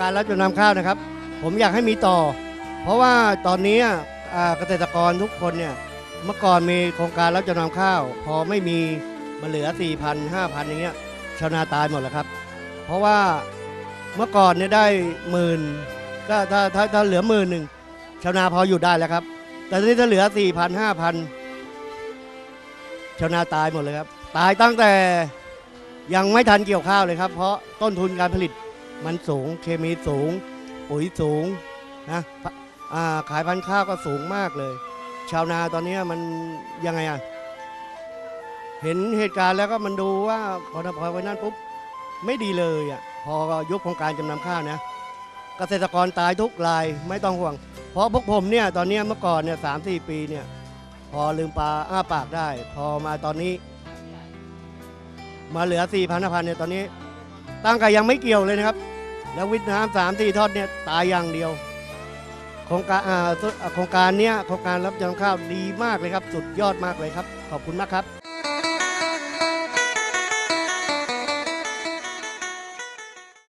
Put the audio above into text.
การรับจำนำข้าวนะครับ ผมอยากให้มีต่อ เพราะว่าตอนนี้เกษตรกรทุกคนเนี่ยเมื่อก่อนมีโครงการรับจำนำข้าว พอไม่มีมันเหลือ 4 0 0 0 5,000 อย่างเงี้ยชาวนาตายหมดแล้วครับ เพราะว่าเมื่อก่อนเนี่ยได้หมื่นก็ถ้าถ้าถ้าเหลือหมื่นหนึ่งชาวนาพออยู่ได้แล้วครับ แต่ตอนนี้ถ้าเหลือ 4 0 0 0 5,000 ชาวนาตายหมดเลยครับ ตายตั้งแต่ยังไม่ทันเกี่ยวข้าวเลยครับ เพราะต้นทุนการผลิต มันสูงเคมีสูง ปุ๋ยสูงนะาขายพันธุ์ข้าวก็สูงมากเลย ชาวนาตอนนี้มันยังไงอะเห็นเหตุการณ์แล้วก็มันดูว่าพอพอไปนั่นปุ๊บไม่ดีเลยอะพอยุคโครงการจำนำข้าวนะเกษตรกรตายทุกรายไม่ต้องห่วง เพราะพวกผมเนี่ยตอนนี้เมื่อก่อนเนี่ยสามสี่ปีเนี่ยพอลืมปลาอ้าปากได้ พอมาตอนนี้ มาเหลือ4 0 0 0พันเนี่ยตอนนี้ ตั้งแต่ยังไม่เกี่ยวเลยนะครับ แล้ววิทย์น้ำสามสี่ทอดเนี่ยตายอย่างเดียวโครงการอ่าโครงการเนี้ยโครงการรับจำนำข้าวดีมากเลยครับ สุดยอดมากเลยครับ ขอบคุณมากครับ